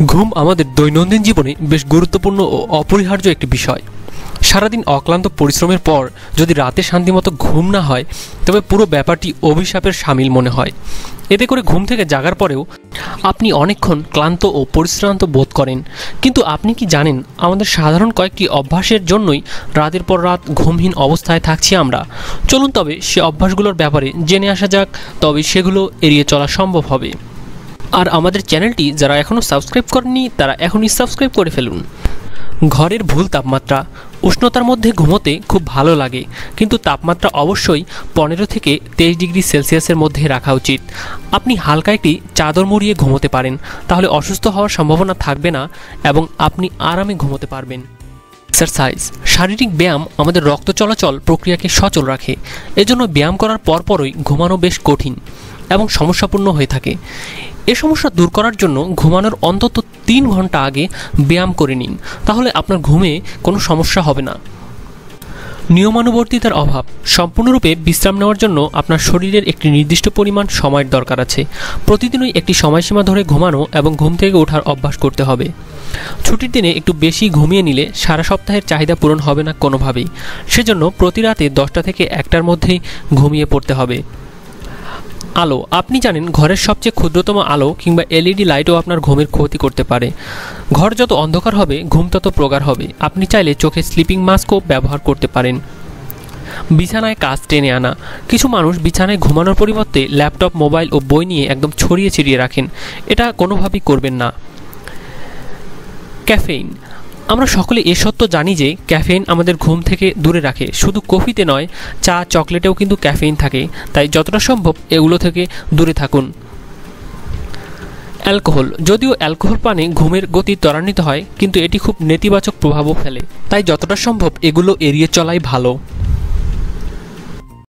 ঘুম আমাদের দৈনন্দিন জীবনে বেশ গুরুত্বপূর্ণ ও অপরিহার্য একটি বিষয়। সারাদিন অক্লান্ত পরিশ্রমের পর যদি রাতে শান্তিমতো ঘুম না হয়, তবে পুরো ব্যাপারটি অভিশাপের সামিল মনে হয়। এতে করে ঘুম থেকে জাগার পরেও আপনি অনেকক্ষণ ক্লান্ত ও পরিশ্রান্ত বোধ করেন। কিন্তু আপনি কি জানেন, আমাদের সাধারণ কয়েকটি অভ্যাসের জন্যই রাতের পর রাত ঘুমহীন অবস্থায় থাকছি আমরা? চলুন তবে সে অভ্যাসগুলোর ব্যাপারে জেনে আসা যাক, তবে সেগুলো এড়িয়ে চলা সম্ভব হবে। আর আমাদের চ্যানেলটি যারা এখনও সাবস্ক্রাইব করেননি, তারা এখনই সাবস্ক্রাইব করে ফেলুন। ঘরের ভুল তাপমাত্রা, উষ্ণতার মধ্যে ঘুমোতে খুব ভালো লাগে, কিন্তু তাপমাত্রা অবশ্যই পনেরো থেকে তেইশ ডিগ্রি সেলসিয়াসের মধ্যে রাখা উচিত। আপনি হালকা একটি চাদর মুড়িয়ে ঘুমোতে পারেন, তাহলে অসুস্থ হওয়ার সম্ভাবনা থাকবে না এবং আপনি আরামে ঘুমোতে পারবেন। এক্সারসাইজ, শারীরিক ব্যায়াম আমাদের রক্ত চলাচল প্রক্রিয়াকে সচল রাখে, এজন্য ব্যায়াম করার পরপরই ঘুমানো বেশ কঠিন এবং সমস্যাপূর্ণ হয়ে থাকে। এ সমস্যা দূর করার জন্য ঘুমানোর অন্তত তিন ঘণ্টা আগে ব্যায়াম করে নিন। তাহলে আপনার ঘুমে কোনো সমস্যা হবে না। নিয়মানুবর্তিতার অভাব। সম্পূর্ণরূপে বিশ্রাম নেওয়ার জন্য আপনার শরীরের একটি নির্দিষ্ট পরিমাণ সময়ের দরকার আছে। প্রতিদিনই একটি সময়সীমা ধরে ঘুমানো এবং ঘুম থেকে ওঠার অভ্যাস করতে হবে। ছুটির দিনে একটু বেশি ঘুমিয়ে নিলে সারা সপ্তাহের চাহিদা পূরণ হবে না কোনোভাবেই। সেজন্য প্রতি রাতে দশটা থেকে একটার মধ্যেই ঘুমিয়ে পড়তে হবে। আলো। আপনি জানেন, ঘরের সবচেয়ে ক্ষুদ্রতম আলো কিংবা এলইডি লাইটও আপনার ঘুমের ক্ষতি করতে পারে। ঘর যত অন্ধকার হবে, ঘুম তত প্রগাঢ় হবে। আপনি চাইলে চোখে স্লিপিং মাস্কও ব্যবহার করতে পারেন। বিছানায় কাজ টেনে আনা। কিছু মানুষ বিছানায় ঘুমানোর পরিবর্তে ল্যাপটপ, মোবাইল ও বই নিয়ে একদম ছড়িয়ে ছিড়িয়ে রাখেন। এটা কোনোভাবেই করবেন না। ক্যাফেইন। আমরা সকলে এ সত্য জানি যে ক্যাফেইন আমাদের ঘুম থেকে দূরে রাখে। শুধু কফিতে নয়, চা, চকলেটেও কিন্তু ক্যাফেইন থাকে। তাই যতটা সম্ভব এগুলো থেকে দূরে থাকুন। অ্যালকোহল। যদিও অ্যালকোহল পানে ঘুমের গতি ত্বরান্বিত হয়, কিন্তু এটি খুব নেতিবাচক প্রভাবও ফেলে। তাই যতটা সম্ভব এগুলো এড়িয়ে চলাই ভালো।